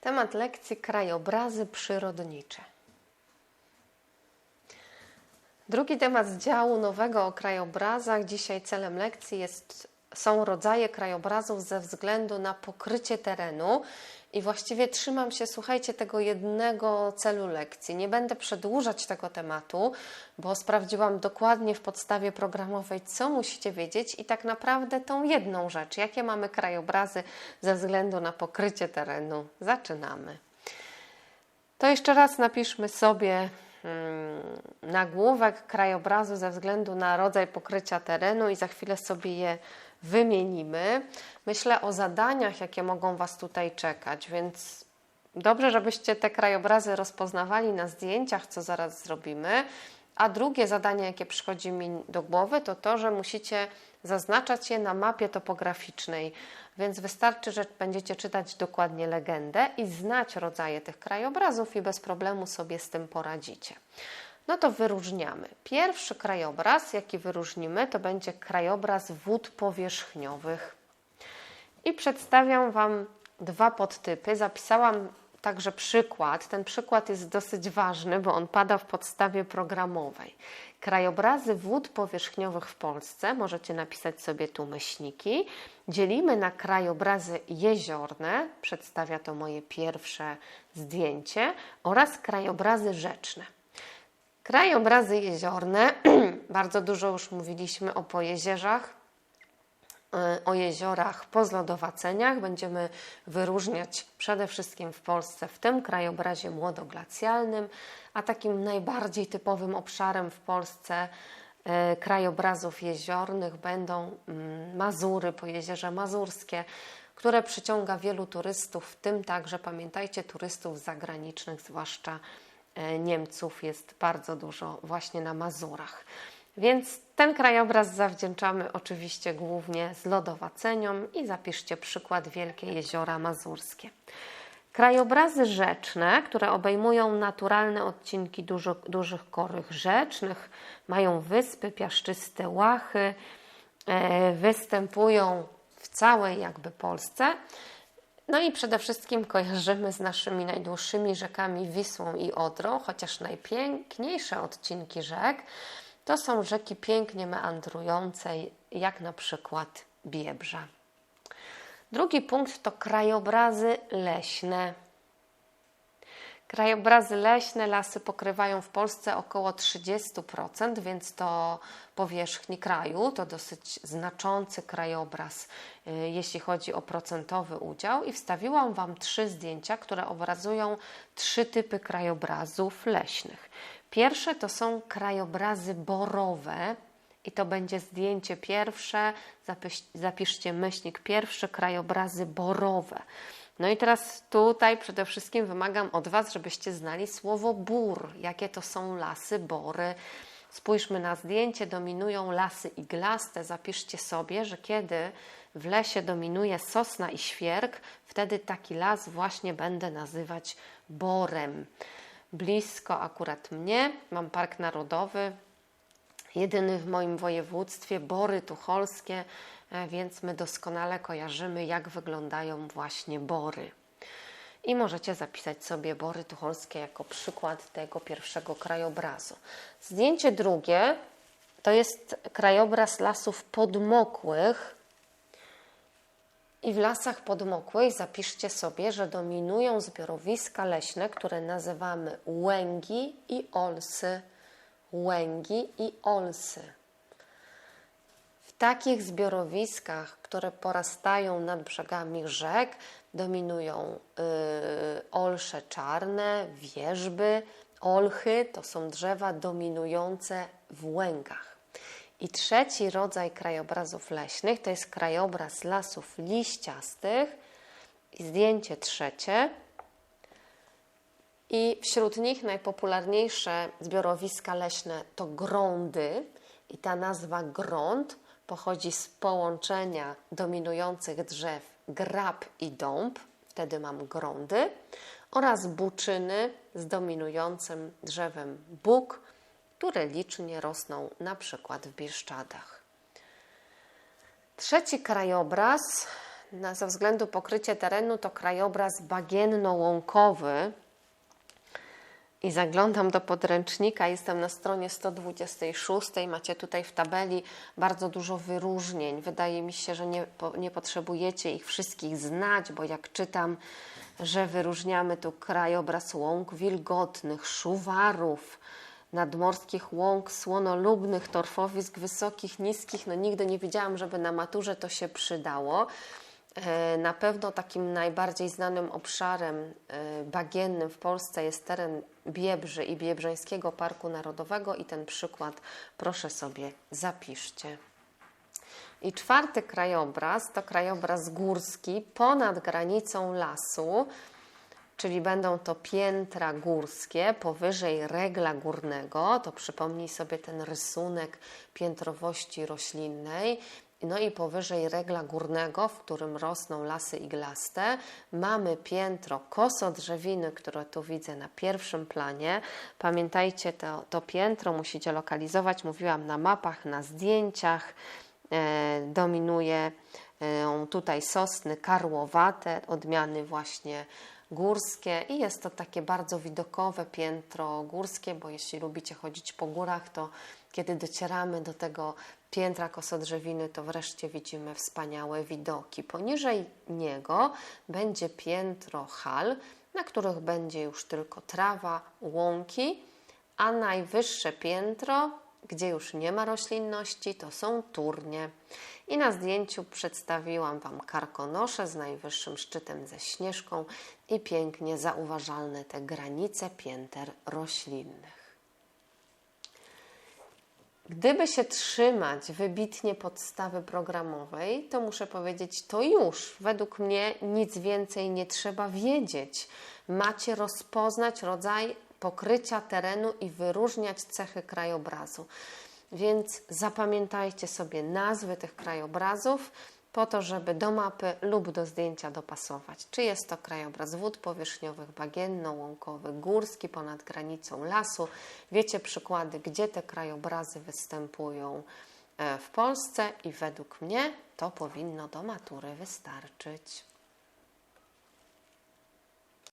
Temat lekcji krajobrazy przyrodnicze. Drugi temat z działu nowego o krajobrazach. Dzisiaj celem lekcji jest, są rodzaje krajobrazów ze względu na pokrycie terenu. I właściwie trzymam się, słuchajcie, tego jednego celu lekcji. Nie będę przedłużać tego tematu, bo sprawdziłam dokładnie w podstawie programowej, co musicie wiedzieć, i tak naprawdę tą jedną rzecz, jakie mamy krajobrazy ze względu na pokrycie terenu. Zaczynamy. To jeszcze raz napiszmy sobie hmm, nagłówek krajobrazu ze względu na rodzaj pokrycia terenu i za chwilę sobie je wymienimy. Myślę o zadaniach, jakie mogą Was tutaj czekać, więc dobrze, żebyście te krajobrazy rozpoznawali na zdjęciach, co zaraz zrobimy. A drugie zadanie, jakie przychodzi mi do głowy, to to, że musicie zaznaczać je na mapie topograficznej, więc wystarczy, że będziecie czytać dokładnie legendę i znać rodzaje tych krajobrazów i bez problemu sobie z tym poradzicie. No to wyróżniamy. Pierwszy krajobraz, jaki wyróżnimy, to będzie krajobraz wód powierzchniowych. I przedstawiam Wam dwa podtypy. Zapisałam także przykład. Ten przykład jest dosyć ważny, bo on pada w podstawie programowej. Krajobrazy wód powierzchniowych w Polsce, możecie napisać sobie tu myślniki, dzielimy na krajobrazy jeziorne, przedstawia to moje pierwsze zdjęcie, oraz krajobrazy rzeczne. Krajobrazy jeziorne, bardzo dużo już mówiliśmy o pojezierzach, y, o jeziorach po zlodowaceniach. Będziemy wyróżniać przede wszystkim w Polsce w tym krajobrazie młodoglacjalnym, a takim najbardziej typowym obszarem w Polsce y, krajobrazów jeziornych będą mm, Mazury, pojezierze mazurskie, które przyciąga wielu turystów, w tym także, pamiętajcie, turystów zagranicznych, zwłaszcza Niemców jest bardzo dużo właśnie na Mazurach. Więc ten krajobraz zawdzięczamy oczywiście głównie zlodowaceniom i zapiszcie przykład Wielkie Jeziora Mazurskie. Krajobrazy rzeczne, które obejmują naturalne odcinki dużo, dużych korych rzecznych, mają wyspy, piaszczyste łachy, e, występują w całej jakby Polsce no i przede wszystkim kojarzymy z naszymi najdłuższymi rzekami Wisłą i Odrą, chociaż najpiękniejsze odcinki rzek to są rzeki pięknie meandrujące, jak na przykład Biebrza. Drugi punkt to krajobrazy leśne. Krajobrazy leśne, lasy pokrywają w Polsce około 30%, więc to powierzchni kraju, to dosyć znaczący krajobraz, y, jeśli chodzi o procentowy udział. I wstawiłam Wam trzy zdjęcia, które obrazują trzy typy krajobrazów leśnych. Pierwsze to są krajobrazy borowe, i to będzie zdjęcie pierwsze. Zapisz, zapiszcie myślnik pierwszy, krajobrazy borowe. No i teraz tutaj przede wszystkim wymagam od Was, żebyście znali słowo bór. Jakie to są lasy, bory. Spójrzmy na zdjęcie, dominują lasy iglaste. Zapiszcie sobie, że kiedy w lesie dominuje sosna i świerk, wtedy taki las właśnie będę nazywać borem. Blisko akurat mnie mam Park Narodowy, jedyny w moim województwie, Bory Tucholskie, e, więc my doskonale kojarzymy, jak wyglądają właśnie bory. I możecie zapisać sobie bory tucholskie jako przykład tego pierwszego krajobrazu. Zdjęcie drugie to jest krajobraz lasów podmokłych. I w lasach podmokłych zapiszcie sobie, że dominują zbiorowiska leśne, które nazywamy łęgi i olsy łęgi i olsy. W takich zbiorowiskach, które porastają nad brzegami rzek, dominują yy, olsze czarne, wierzby, olchy to są drzewa dominujące w łęgach. I trzeci rodzaj krajobrazów leśnych to jest krajobraz lasów liściastych. I zdjęcie trzecie i wśród nich najpopularniejsze zbiorowiska leśne to grądy. I ta nazwa grąd pochodzi z połączenia dominujących drzew grab i dąb, wtedy mam grądy, oraz buczyny z dominującym drzewem bóg, które licznie rosną na przykład w Bieszczadach. Trzeci krajobraz ze względu pokrycie terenu to krajobraz bagienno-łąkowy. I zaglądam do podręcznika, jestem na stronie 126. Macie tutaj w tabeli bardzo dużo wyróżnień. Wydaje mi się, że nie, nie potrzebujecie ich wszystkich znać, bo jak czytam, że wyróżniamy tu krajobraz łąk wilgotnych, szuwarów, nadmorskich łąk, słonolubnych, torfowisk wysokich, niskich. No nigdy nie widziałam, żeby na maturze to się przydało. E, Na pewno takim najbardziej znanym obszarem e, bagiennym w Polsce jest teren Biebrzy i Biebrzańskiego Parku Narodowego i ten przykład proszę sobie zapiszcie. I czwarty krajobraz to krajobraz górski ponad granicą lasu, czyli będą to piętra górskie powyżej regla górnego. To przypomnij sobie ten rysunek piętrowości roślinnej. No i powyżej regla górnego, w którym rosną lasy iglaste, mamy piętro kosodrzewiny, które tu widzę na pierwszym planie. Pamiętajcie, to, to piętro musicie lokalizować, mówiłam na mapach, na zdjęciach. E, dominuje e, tutaj sosny karłowate, odmiany właśnie górskie i jest to takie bardzo widokowe piętro górskie, bo jeśli lubicie chodzić po górach, to kiedy docieramy do tego piętra kosodrzewiny, to wreszcie widzimy wspaniałe widoki. Poniżej niego będzie piętro hal, na których będzie już tylko trawa, łąki, a najwyższe piętro, gdzie już nie ma roślinności, to są turnie. I na zdjęciu przedstawiłam Wam karkonosze z najwyższym szczytem ze śnieżką i pięknie zauważalne te granice pięter roślinnych. Gdyby się trzymać wybitnie podstawy programowej, to muszę powiedzieć, to już według mnie nic więcej nie trzeba wiedzieć. Macie rozpoznać rodzaj pokrycia terenu i wyróżniać cechy krajobrazu. Więc zapamiętajcie sobie nazwy tych krajobrazów po to, żeby do mapy lub do zdjęcia dopasować. Czy jest to krajobraz wód powierzchniowych, bagienno-łąkowy, górski ponad granicą lasu. Wiecie przykłady, gdzie te krajobrazy występują e, w Polsce i według mnie to powinno do matury wystarczyć.